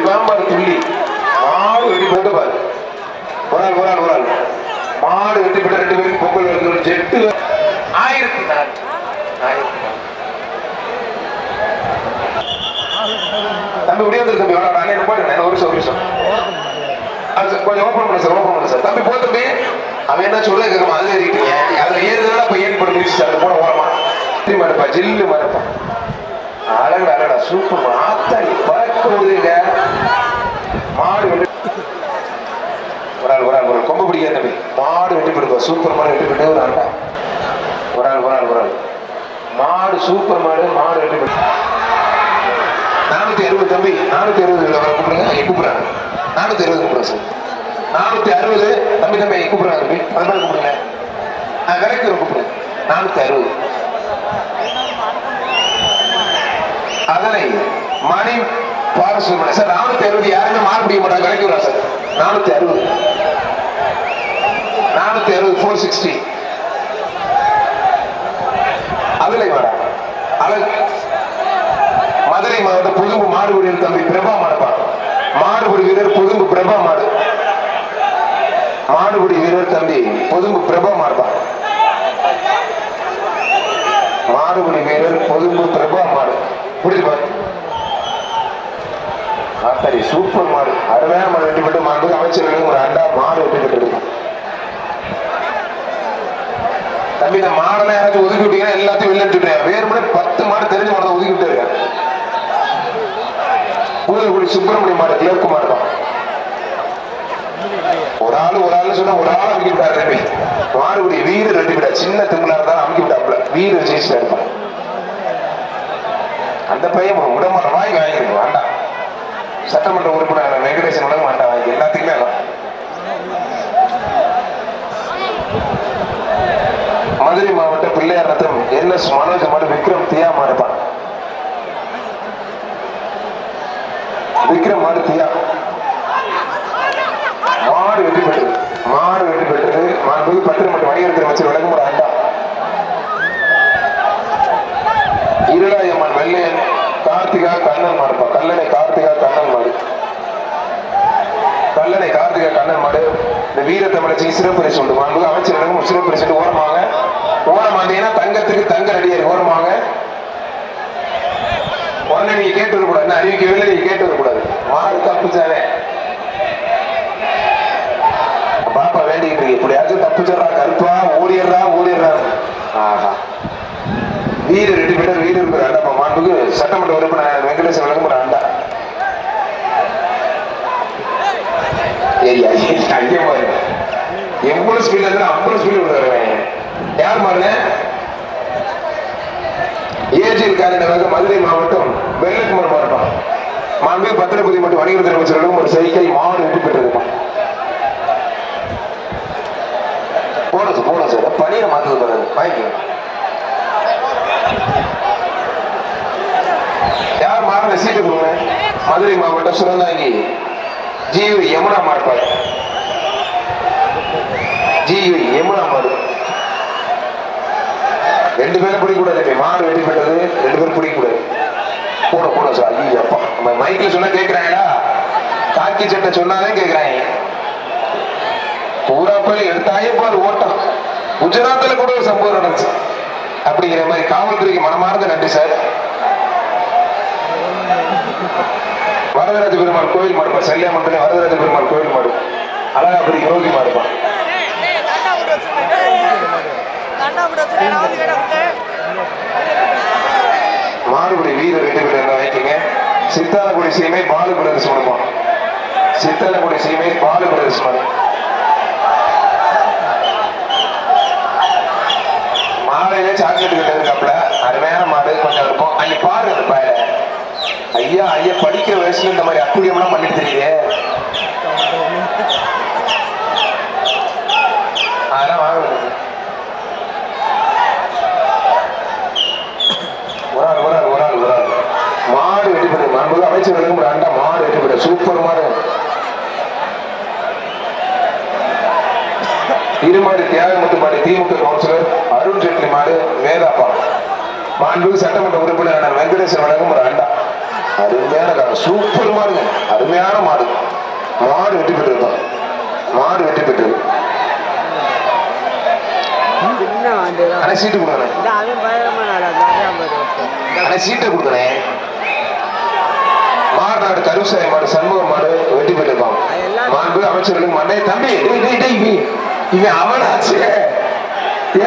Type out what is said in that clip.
விவாம்பர் துள்ளி மாடு வெட்டி போட்டு பாரு. ஒரு ஒரு ஆள் ஒரு ஆள் மாடு வெட்டி போட்டு ரெண்டு பேருக்கு பொங்கல் வருது ஜெட்டு ஆயிரத்தி நாலு. ஆயிரத்தி நாலு. தம்பி முடியாது தம்பி. வேணாம் அண்ணே போயிட்டு ஒரு நிமிஷம் ஒரு நிமிஷம். கொஞ்சம் ஓப்பன் பண்ணு சார் ஓப்பன் பண்ணு சார். தம்பி போ தம்பி. அவன் என்ன சொல்ல கேட்கமா அது ஏறிட்டீங்க. அதுல ஏறுதா இப்ப ஏறி போட்டு முடிச்சு சார். போன ஓரமா ஜில்லு மறுப்பா ஜில்லு மறுப்பா அழகா அழகடா சூப்பர் ஆத்தாடி பறக்க மாடு வெட்டி ஒரு ஆள் ஒரு ஆள் ஒரு கொம்பு தம்பி. மாடு வெட்டி போடுப்பா சூப்பர் மாடு வெட்டி போட்டு ஒரு ஆண்டா ஒரு ஆள் ஒரு ஆள் ஒரு ஆள். மாடு சூப்பர் மாடு மாடு வெட்டி போட்டு நானூத்தி அறுபது தம்பி நானூத்தி அறுபது வர கூப்பிடுங்க கூப்பிடுறாங்க. நானூத்தி அறுபது கூப்பிடுறேன் சார். நானூத்தி அறுபது தம்பி தம்பி கூப்பிடுறாங்க தம்பி. அது மாதிரி கூப்பிடுங்க. நான் விலைக்கு கூப்பிடுங்க நானூத்தி அறுபது. அதனை மணி பாரசு சார் நானூத்தி அறுபது யாருமே மார்க் முடிய மாட்டாங்க. விலைக்கு சார். நானூத்தி அறுபது. நானூத்தி அறுபது ஃபோர் சிக்ஸ்டி அதுல வாடா. அழகு. மதுரை மாவட்டம் புதும்பு மாடுபிடியில் தம்பி பிரபா மாடுப்பா. மாடுபிடி வீரர் புதும்பு பிரபா மாடு. மாடுபுடி வீரர் தம்பி புதும்பு பிரபா மாடுப்பா. மாடுபிடி வீரர் புதும்பு புரியுது பாரு. சூப்பர் மாடு. அருமையான மாடு வெட்டி மட்டும் மாடு அமைச்சர்களும் ஒரு அண்டா மாடு வெட்டி இருக்கு தம்பி இந்த மாடெல்லாம் யாராச்சும் ஒதுக்கி விட்டீங்கன்னா எல்லாத்தையும் வெளில விட்டுட்டேன் வேறு பத்து மாடு தெரிஞ்ச மாடை ஒதுக்கி விட்டு இருக்கேன் சுப்பிரமணிய மாடு கிழக்கு மாடு தான். ஒரு ஆள் ஒரு ஆள் சொன்னா ஒரு ஆள் அமைக்கிட்டாரு தம்பி. மாடுபடி வீடு ரெண்டு விட சின்ன திமுலா இருந்தாலும் அமைக்கிட்டாப்ல விட்டாப்புல. வீரர் அந்த பையன் உடம்பு வாங்கி வாங்கிடுங்க வேண்டாம் சட்டமன்ற உறுப்பினர் வெங்கடேசன் உடம்பு வேண்டாம் வாங்கி எல்லாத்துக்குமே மதுரை மாவட்ட பிள்ளையார் ரத்தம் என் எஸ் மனோஜ் விக்ரம் தியா மாடுப்பான் விக்ரம் மாடு தியா. மாடு வெற்றி பெற்றது. மாடு வெற்றி பெற்றது. மாண்புமிகு பத்திரமட்ட வணிகத்தில் வச்சு விளக்கம் ஒரு அண்டா இந்த வீர தமிழச்சி சிறப்பரிசு உண்டு மாண்புமிகு அமைச்சர் வழங்கும் சிறப்பு ஓரமாக ஓரமாந்தீங்கன்னா தங்கத்துக்கு தங்க அடியார் ஓரமாக. உடனே நீங்க கேட்டு வரக்கூடாது அறிவிக்கவே இல்லை நீங்க கேட்டு வரக்கூடாது மாறு தப்புச்சானே பாப்பா வேண்டிக்கிட்டு இருக்கு. இப்படியாச்சும் தப்புச்சா கருப்பா ஓடிடுறா ஓடிடுறா. ஆஹா. வீடு ரெண்டு பேரும் வீடு இருக்கிற அண்டா மாண்புக்கு சட்டமன்ற உறுப்பினர் வெங்கடேசன் விளக்கம் அண்டா ஏரியா அங்கே பாருங்க எவ்வளவு ஸ்பீட்ல இருந்தா அவ்வளவு ஸ்பீடு வருவேன் யார் மாறுங்க ஏஜில் காரணமாக மதுரை மாவட்டம் வெள்ளக்குமார் மாவட்டம் மாண்பு பத்திரபதி மற்றும் வணிகத்துறை அமைச்சர்களும் ஒரு செயற்கை மாடு வெற்றி பெற்றிருமா போனஸ் போனஸ் பணியை மாத்தது பாருங்க வாங்கிக்கோங்க யார் மாறின சீட்டு கொடுங்க மதுரை மாவட்டம் சுரந்தாங்கி ஜிவி யமுனா மாட்பார் ஜீவி யமுனா மாடு ரெண்டு பேரும் பிடிக்கூடாது மாடு வெட்டி பெற்றது ரெண்டு பேரும் பிடிக்கூடாது கூட கூட சார். ஐயோ அப்பா நம்ம மைக்கில் சொன்னா கேட்கிறாங்களா காக்கி சட்டை சொன்னாதான் கேட்கிறாங்க பூரா போய் எடுத்தாயே பாரு ஓட்டம். குஜராத்தில் கூட ஒரு சம்பவம் நடந்துச்சு. அப்படிங்கிற மாதிரி காவல்துறைக்கு மனமார்ந்த நன்றி சார். வரதராஜ பெருமாள் கோயில் மாடுப்பான் செல்லியா மண்டலம் வரதராஜ பெருமாள் கோயில் மாடு. அழகாபுரி யோகி மாடுப்பான் மாறுபடி வீரர் ரெண்டு பேர் என்ன வைக்கீங்க சித்தாலக்குடி சீமை பாலு பிரதர்ஸ் மனுப்போம் சித்தாலக்குடி சீமை பாலு பிரதர்ஸ் மனு மாலையிலே சாக்லேட் கிட்ட இருக்காப்ல அருமையான மாடு கொஞ்சம் இருக்கும் அங்க பாரு அந்த பாயில ஐயா ஐயா படிக்கிற வயசுல இந்த மாதிரி அக்குடியம்லாம் பண்ணிட்டு தெரியுதே. அதெல்லாம் வாங்க. ஒரு ஆள் ஒரு ஆள் ஒரு ஆள் ஒரு ஆள் மாடு வெட்டி போட்டு மாண்புக்கு அமைச்சர்களுக்கும் ஒரு அண்டா மாடு வெட்டி சூப்பர் மாடு. இருமாடு தியாகமுத்து மாடு திமுக கவுன்சிலர் அருண் ஜேட்லி மாடு வேதாப்பா மாண்புக்கு சட்டமன்ற உறுப்பினர் வெங்கடேசன் வழங்கும் ஒரு அண்டா. அருமையான காலம் சூப்பர் மாடுங்க அருமையான மாடு. மாடு வெற்றி பெற்றிருக்கான் மாடு வெற்றி பெற்றது. தான். ஆனா சீட்டு பாரு. ஆனா சீட்டை கொடுக்கணேன் மாநாடு கருசாய் மாடு சண்முக மாடு வெற்றி பெற்றிருப்பான் மாண்பு அமைச்சர்களுக்கு மண்ணே. தம்பி இவன் அவனாச்சு.